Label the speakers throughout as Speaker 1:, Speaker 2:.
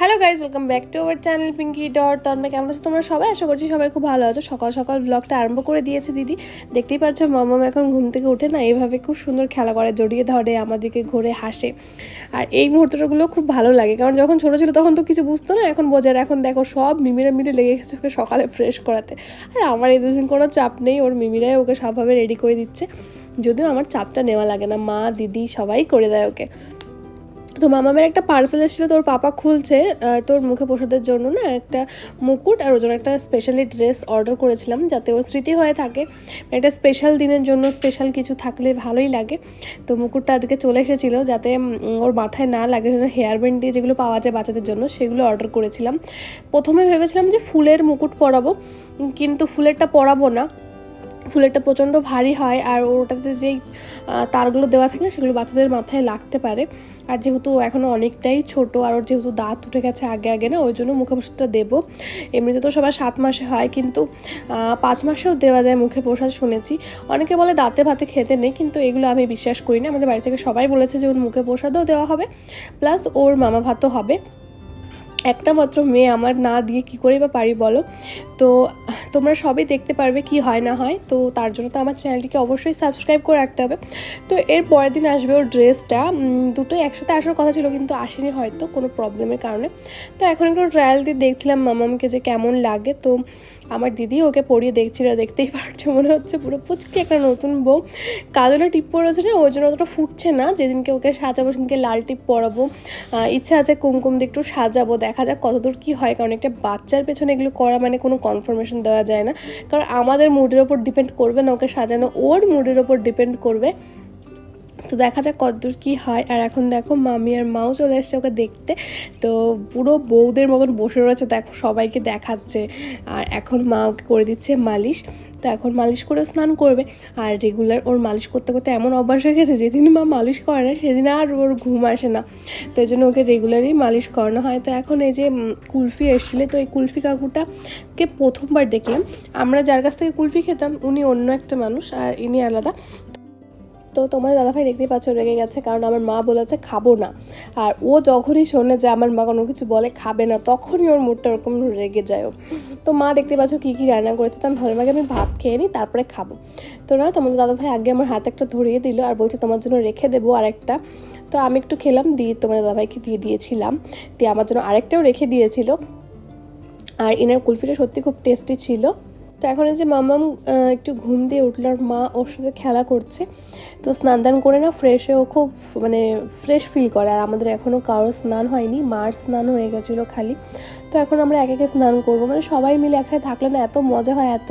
Speaker 1: Hello guys welcome back to our channel Pinky dot Tanmoy কেমন আছো তোমরা সবাই? আশা করছি সবাই খুব ভালো আছো। সকাল সকাল ব্লগটা আরম্ভ করে দিয়েছে দিদি। দেখতেই পাচ্ছ মামাম এখন ঘুম থেকে উঠে না এইভাবে খুব সুন্দর খেলা করে, জড়িয়ে ধরে, আমাদেরকে ঘুরে, হাসে। আর এই মুহূর্তগুলো খুব ভালো লাগে, কারণ যখন ছোটো ছিল তখন তো কিছু বুঝতো না, এখন বোঝার এখন দেখো, সব মিমিরা মিলে লেগে গেছে ওকে সকালে ফ্রেশ করাতে। আর আমার এই দুদিন কোনো চাপ নেই, ওর মিমিরাই ওকে সবভাবে রেডি করে দিচ্ছে। যদিও আমার চাপটা নেওয়া লাগে না, মা, দিদি সবাই করে দেয় ওকে। তো মামামের একটা পার্সেল এসেছিল, তোর পাপা খুলছে তোর মুখে প্রসাদের জন্য না একটা মুকুট আর ওর জন্য একটা স্পেশালি ড্রেস অর্ডার করেছিলাম যাতে ওর স্মৃতি হয়ে থাকে। একটা স্পেশাল দিনের জন্য স্পেশাল কিছু থাকলে ভালোই লাগে। তো মুকুটটা আজকে চলে এসেছিল যাতে ওর মাথায় না লাগে হেয়ার ব্যান্ড দিয়ে যেগুলো পাওয়া যায় বাচ্চাদের জন্য, সেগুলো অর্ডার করেছিলাম। প্রথমে ভেবেছিলাম যে ফুলের মুকুট পরাবো, কিন্তু ফুলেরটা পরাবো না। ফুলেরটা প্রচণ্ড ভারী হয় আর ওটাতে যেই তারগুলো দেওয়া থাকে না, সেগুলো বাচ্চাদের মাথায় লাগতে পারে। আর যেহেতু এখনও অনেকটাই ছোট আর ওর যেহেতু দাঁত উঠে গেছে আগে আগে না, ওই জন্য মুখে প্রসাদটা দেবো। এমনিতে তো সবার সাত মাসে হয়, কিন্তু পাঁচ মাসেও দেওয়া যায় মুখে প্রসাদ শুনেছি। অনেকে বলে দাঁতে ভাতে খেতে নেই, কিন্তু এগুলো আমি বিশ্বাস করি না। আমাদের বাড়ি থেকে সবাই বলেছে যে ওর মুখে প্রসাদও দেওয়া হবে, প্লাস ওর মামা ভাতও হবে। একটা মাত্র মেয়ে, আমার না দিয়ে কি করে বা পারি বলো? তো তোমরা সবই দেখতে পারবে কি হয় না হয়। তো তার জন্য তো আমার চ্যানেলটিকে অবশ্যই সাবস্ক্রাইব করে রাখতে হবে। তো এর পরের দিন আসবে ওর ড্রেসটা। দুটোই একসাথে আসার কথা ছিল কিন্তু আসেনি হয়তো কোনো প্রবলেমের কারণে। তো এখন একটু ট্রায়াল দিয়ে দেখছিলাম মামামকে যে কেমন লাগে। তো আমার দিদি ওকে পরিয়ে দেখছিল, দেখতেই পারছ, মনে হচ্ছে পুরো পুচকি একটা নতুন বউ। কাজলে টিপ পরেছে না ওই জন্য অতটা ফুটছে না, যেদিনকে ওকে সাজাবো সেদিনকে লাল টিপ পরাবো। ইচ্ছা আছে কুমকুম দিয়ে একটু সাজাবো, দেখা যাক কতদূর কী হয়, কারণ একটা বাচ্চার পেছনে এগুলো করা মানে কোনো কনফার্মেশন দেওয়া যায় না। কারণ আমাদের মুডের ওপর ডিপেন্ড করবে না ওকে সাজানো, ওর মুডের ওপর ডিপেন্ড করবে। তো দেখা যাক কতদূর কী হয়। আর এখন দেখো মামি আর মাও চলে এসছে ওকে দেখতে। তো পুরো বউদের মতন বসে রয়েছে, দেখো সবাইকে দেখাচ্ছে। আর এখন মা ওকে করে দিচ্ছে মালিশ। তো এখন মালিশ করেও স্নান করবে। আর রেগুলার ওর মালিশ করতে করতে এমন অভ্যাস হয়ে গেছে, যেদিন মা মালিশ করে না, সেদিন আর ওর ঘুম আসে না। তো এই জন্য ওকে রেগুলারই মালিশ করানো হয়। তো এখন এই যে কুলফি এসেছিল, তো এই কুলফি কাকুটাকে প্রথমবার দেখলাম। আমরা যার কাছ থেকে কুলফি খেতাম, উনি অন্য একটা মানুষ আর ইনি আলাদা। তো তোমাদের দাদাভাই দেখতেই পাচ্ছ রেগে গেছে, কারণ আমার মা বলেছে খাব না। আর ও যখনই শোনে যে আমার মা কোনো কিছু বলে খাবে না, তখনই ওর মুডটা ওরকম রেগে যায়। তো মা দেখতে পাচ্ছ কী কী রান্না করেছে, তো আমি ভালো আগে আমি ভাত খেয়ে নিই, তারপরে খাব। তো না, তোমাদের দাদাভাই আগে আমার হাতে একটা ধরিয়ে দিল আর বলছে তোমার জন্য রেখে দেবো আর একটা তো আমি একটু খেলাম, দিয়ে তোমাদের দাদাভাইকে দিয়ে দিয়েছিলাম। দিয়ে আমার জন্য আরেকটাও রেখে দিয়েছিল। আর এনার কুলফিটা সত্যি খুব টেস্টি ছিল। তো এখন যে মামাম একটু ঘুম দিয়ে উঠল আর মা ওর সাথে খেলা করছে। তো স্নান দান করে না ফ্রেশ হয়ে ও খুব মানে ফ্রেশ ফিল করে। আর আমাদের এখনও কারোর স্নান হয়নি, মার স্নান হয়ে গেছিল খালি। তো এখন আমরা এক একে স্নান করব। মানে সবাই মিলে একসাথে থাকলে না এত মজা হয়, এত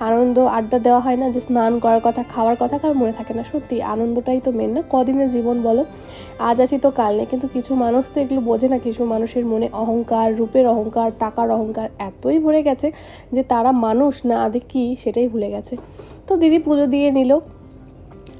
Speaker 1: আনন্দ, আড্ডা দেওয়া হয় না যে স্নান করার কথা, খাওয়ার কথা কার মনে থাকে না। সত্যি, আনন্দটাই তো মেন না। কদিনের জীবন বলো? আজ আছি তো কাল নেই। কিন্তু কিছু মানুষ তো এগুলো বোঝে না। কিছু মানুষের মনে অহংকার, রূপের অহংকার, টাকার অহংকার এতই ভরে গেছে যে তারা মানুষ না আদে কি সেটাই ভুলে গেছে। তো দিদি পুজো দিয়ে নিল।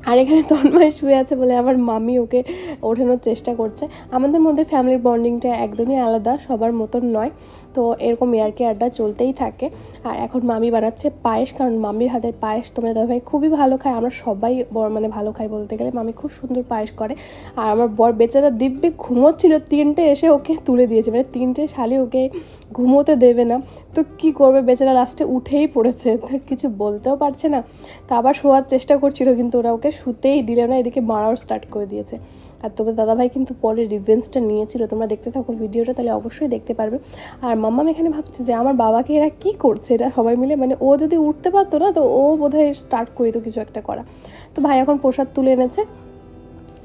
Speaker 1: আর এখানে তন্ময় শুয়ে আছে বলে আমার মামি ওকে ওঠানোর চেষ্টা করছে। আমাদের মধ্যে ফ্যামিলির বন্ডিংটা একদমই আলাদা, সবার মতন নয়। তো এরকম ইয়ারকি আড্ডা চলতেই থাকে। আর এখন মামি বানাচ্ছে পায়েস, কারণ মামির হাতের পায়েস তোমরা দাদা ভাই খুবই ভালো খায়। আমরা সবাই বর মানে ভালো খাই বলতে গেলে। মামি খুব সুন্দর পায়েস করে। আর আমার বর বেচারা দিব্যি ঘুমোচ্ছিল। তিনটে এসে ওকে তুলে দিয়েছে। মানে তিনটে শালি ওকে ঘুমোতে দেবে না। তো কি করবে বেচারা? লাস্টে উঠেই পড়েছে। কিছু বলতেও পারছে না। তা আবার শোয়ার চেষ্টা করছিল, কিন্তু ওরা ওকে শুতেই দিলে না। এদিকে মারাও স্টার্ট করে দিয়েছে। আর তোমার দাদাভাই কিন্তু পরে রিভেন্সটা নিয়েছিল। তোমরা দেখতে থাকো ভিডিওটা, তাহলে অবশ্যই দেখতে পারবে। আর মাম্মাম এখানে ভাবছে যে আমার বাবাকে এরা কি করছে? এরা সবাই মিলে মানে ও যদি উঠতে পারতো না, তো ও বোধহয় স্টার্ট করে দিত কিছু একটা করা। তো ভাই এখন প্রসাদ তুলে এনেছে।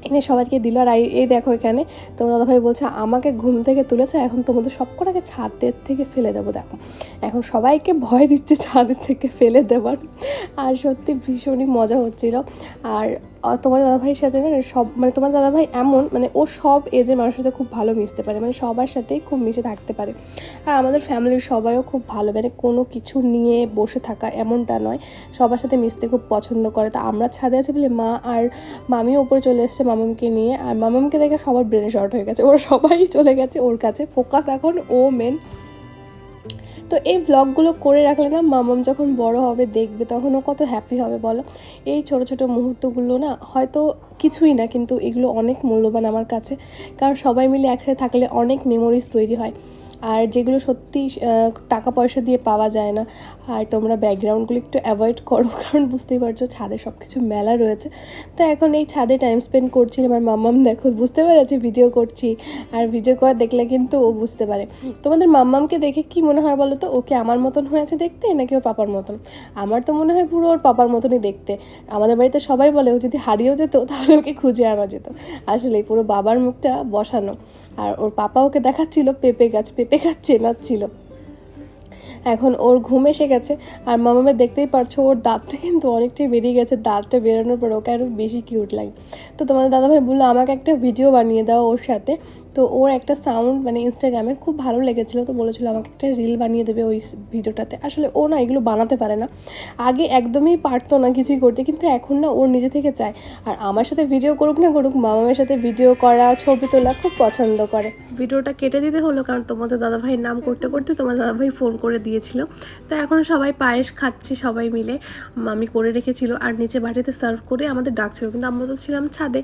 Speaker 1: এনে সবাইকে দিল। আর এই- দেখো এখানে, তোমার দাদাভাই বলছে, আমাকে ঘুম থেকে তুলেছো, এখন তোমাদের সব কটাকে ছাদের থেকে ফেলে দেবো। দেখো, এখন সবাইকে ভয় দিচ্ছে ছাদের থেকে ফেলে দেওয়ার আর সত্যি ভীষণই মজা হচ্ছিল। আর তোমার দাদাভাইয়ের সাথে মানে সব মানে তোমার দাদাভাই এমন মানে ও সব এজের মানুষের সাথে খুব ভালো মিশতে পারে মানে সবার সাথেই খুব মিশে থাকতে পারে। আর আমাদের ফ্যামিলির সবাইও খুব ভালো মানে কোনো কিছু নিয়ে বসে থাকা এমনটা নয়, সবার সাথে মিশতে খুব পছন্দ করে। তা আমরা ছাদে আছি বলে মা আর মামিও উপরে চলে এসছে মামামকে নিয়ে, আর মামামকে দেখে সবার ব্রেনে শর্ট হয়ে গেছে, ওরা সবাই চলে গেছে ওর কাছে। ফোকাস এখন ও মেন তো এই ব্লগগুলো করে রাখলে না মামাম যখন বড় হবে, দেখবে তখনও কত হ্যাপি হবে বলো? এই ছোট ছোট মুহূর্তগুলো না হয়তো কিছুই না, কিন্তু এগুলো অনেক মূল্যবান আমার কাছে। কারণ সবাই মিলে একসাথে থাকলে অনেক মেমোরিজ তৈরি হয়। আর যেগুলো সত্যি টাকা পয়সা দিয়ে পাওয়া যায় না। আর তোমরা ব্যাকগ্রাউন্ডগুলো একটু অ্যাভয়েড করো, কারণ বুঝতেই পারছ ছাদে সব কিছু মেলা রয়েছে। তো এখন এই ছাদে টাইম স্পেন্ড করছি, আমার মাম্মাম দেখো, বুঝতে পেরেছি ভিডিও করছি। আর ভিডিও করা দেখলে কিন্তু ও বুঝতে পারে। তোমাদের মাম্মামকে দেখে কি মনে হয় বলো তো? ওকে আমার মতন হয়েছে দেখতে, নাকি ওর পাপার মতন? আমার তো মনে হয় পুরো ওর পাপার মতনই দেখতে। আমাদের বাড়িতে সবাই বলে, ও যদি হারিয়েও যেত, তাহলে ওকে খুঁজে আনা যেত। আসলে পুরো বাবার মুখটা বসানো। আর ওর পাপা ওকে দেখাচ্ছিল, পেঁপে গাছ পেঁপে গাছ চেনাচ্ছিল। এখন ওর ঘুম এসে গেছে। আর মামামে দেখতেই পারছ, ওর দাঁতটা কিন্তু অনেকটাই বেরিয়ে গেছে। দাঁতটা বেরোনোর পর ওকে আরও বেশি কিউট লাগে। তো তোমাদের দাদাভাই বলল, আমাকে একটা ভিডিও বানিয়ে দাও ওর সাথে। তো ওর একটা সাউন্ড মানে ইনস্টাগ্রামে খুব ভালো লেগেছিলো তো বলেছিল আমাকে একটা রিল বানিয়ে দেবে ওই ভিডিওটাতে। আসলে ও না এগুলো বানাতে পারে না। আগে একদমই পারতো না কিছুই করতে কিন্তু এখন না ওর নিজে থেকে চায়। আর আমার সাথে ভিডিও করুক না করুক, মামামের সাথে ভিডিও করা, ছবি তোলা খুব পছন্দ করে। ভিডিওটা কেটে দিতে হলো কারণ তোমাদের দাদাভাইয়ের নাম করতে করতে তোমার দাদাভাই ফোন করে দিয়েছিল। তো এখন সবাই পায়েস খাচ্ছি সবাই মিলে। মামি করে রেখেছিল আর নিচে বাড়িতে সার্ভ করে আমাদের ডাকছিল। কিন্তু আমরা তো ছিলাম ছাদে।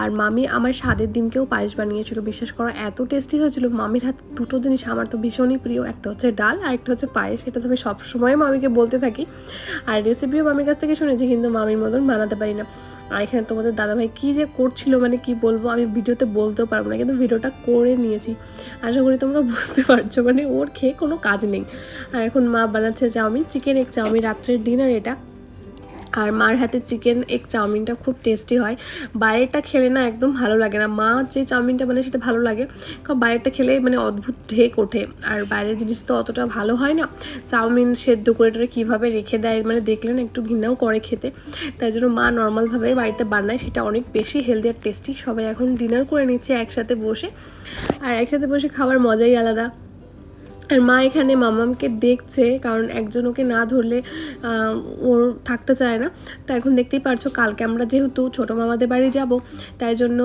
Speaker 1: আর মামি আমার স্বাদের দিনকেও পায়েস বানিয়েছিল বিশ্বাস করো এত টেস্টি হয়েছিল। মামির হাতে দুটো জিনিস আমার তো ভীষণই প্রিয়। একটা হচ্ছে ডাল আর একটা হচ্ছে পায়েস। এটা তো আমি সবসময় মামিকে বলতে থাকি। আর রেসিপিও মামির কাছ থেকে শুনেছি, কিন্তু মামির মতন বানাতে পারি না। আর এখানে তোমাদের দাদাভাই কী যে করছিল মানে কি বলব, আমি ভিডিওতে বলতেও পারব না, কিন্তু ভিডিওটা করে নিয়েছি। আশা করি তোমরা বুঝতে পারছ মানে ওর খেয়ে কোনো কাজ নেই। আর এখন মা বানাচ্ছে চাউমিন চিকেন এক চাউমিন, রাত্রের ডিনার এটা। আর মার হাতে চিকেন এক চাউমিনটা খুব টেস্টি হয়। বাইরেরটা খেলে না একদম ভালো লাগে না। মা যে চাউমিনটা বানায় সেটা ভালো লাগে। কারণ বাইরেরটা খেলে মানে অদ্ভুত ঢেক ওঠে। আর বাইরের জিনিস তো অতটা ভালো হয় না। চাউমিন সেদ্ধ করে টোরে কীভাবে রেখে দেয় মানে দেখলে না একটু ঘৃণাও করে খেতে। তাই জন্য মা নর্মালভাবে বাড়িতে বানায়। সেটা অনেক বেশি হেলদি আর টেস্টি সবাই এখন ডিনার করে নিচ্ছে একসাথে বসে। আর একসাথে বসে খাওয়ার মজাই আলাদা। আর মা এখানে মামামকে দেখছে, কারণ একজন ওকে না ধরলে ওর থাকতে চায় না। তো এখন দেখতেই পারছ, কালকে আমরা যেহেতু ছোটো মামাদের বাড়ি যাব, তাই জন্য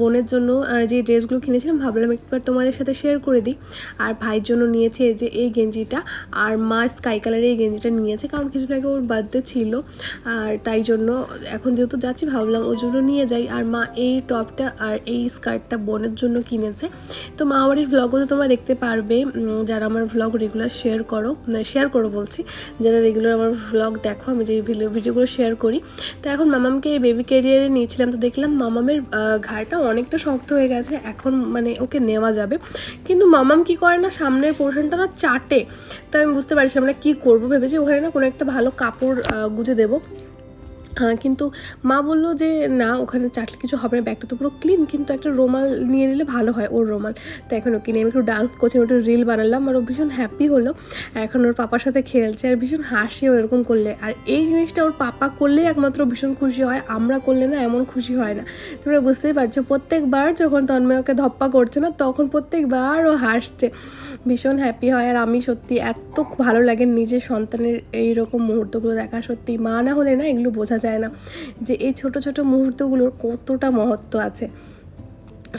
Speaker 1: বোনের জন্য যে ড্রেসগুলো কিনেছিলাম, ভাবলাম একবার তোমাদের সাথে শেয়ার করে দিই। আর ভাইয়ের জন্য নিয়েছে এই যে এই গেঞ্জিটা, আর মা স্কাই কালারের এই গেঞ্জিটা নিয়েছে, কারণ কিছুদিন আগে ওর বার্থডে ছিল। আর তাই জন্য এখন যেহেতু যাচ্ছি, ভাবলাম ওর জন্য নিয়ে যাই। আর মা এই টপটা আর এই স্কার্টটা বোনের জন্য কিনেছে। তো মা বাড়ির ভ্লগও তো তোমরা দেখতে পারবে যারা আমার ভ্লগ রেগুলার শেয়ার করো শেয়ার করো বলছি। যারা রেগুলার আমার ভ্লগ দেখো, আমি যে ভিডিও ভিডিওগুলো শেয়ার করি। তো এখন মামামকে এই বেবি ক্যারিয়ারে নিয়েছিলাম, তো দেখলাম মামামের ঘাড়টা অনেকটা শক্ত হয়ে গেছে, এখন মানে ওকে নেওয়া যাবে। কিন্তু মামাম কি করে না, সামনের পোর্শনটা না চাটে। তো আমি বুঝতে পারছি আমরা কী করব, ভেবেছি ওখানে না কোনো একটা ভালো কাপড় গুজে দেবো। কিন্তু মা বলল যে, না, ওখানে চাটলে কিছু হবে না, ব্যাগটা তো পুরো ক্লিন কিন্তু একটা রুমাল নিয়ে নিলে ভালো হয় ওর রুমাল। তো এখন ওকে নিয়ে আমি একটু ডান্স করছি একটু রিল বানালাম, আর ও ভীষণ হ্যাপি হলো। এখন ওর পাপার সাথে খেলছে, আর ভীষণ হাসিও এরকম করলে। আর এই জিনিসটা ওর পাপা করলে একমাত্র ভীষণ খুশি হয়, আমরা করলে না এমন খুশি হয় না। তোমরা বুঝতেই পারছ, প্রত্যেকবার যখন তন্ময় ওকে ধপ্পা করছে না, তখন প্রত্যেকবার ও হাসছে। ভীষণ হ্যাপি হয়, আর আমি সত্যি এত ভালো লাগে নিজের সন্তানের এই রকম মুহূর্তগুলো দেখা, সত্যি মা না হলে না এগুলো বোঝা যায় না। যে এই ছোট ছোট মুহূর্তগুলোর কতটা মহত্ব আছে।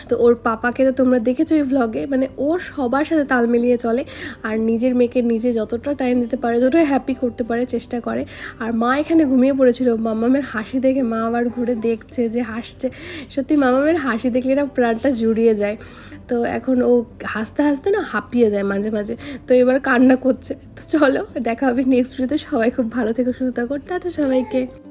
Speaker 1: তো ওর পাপাকে তো তোমরা দেখেছ এই ভ্লগে মানে ও সবার সাথে তাল মিলিয়ে চলে আর নিজের মেয়েকে নিজে যতটা টাইম দিতে পারে, যতটা হ্যাপি করতে পারে, চেষ্টা করে। আর মা এখানে ঘুমিয়ে পড়েছিল। মামামের হাসি দেখে মা আবার ঘুরে দেখছে যে হাসছে। সত্যি মামামের হাসি দেখলে না প্রাণটা জুড়িয়ে যায়। তো এখন ও হাসতে হাসতে না হাঁপিয়ে যায় মাঝে মাঝে। তো এবার কান্না করছে। তো চলো, দেখা হবে নেক্সট ভিডিওতে সবাই খুব ভালো থেকে, সুস্থ করতে সবাইকে।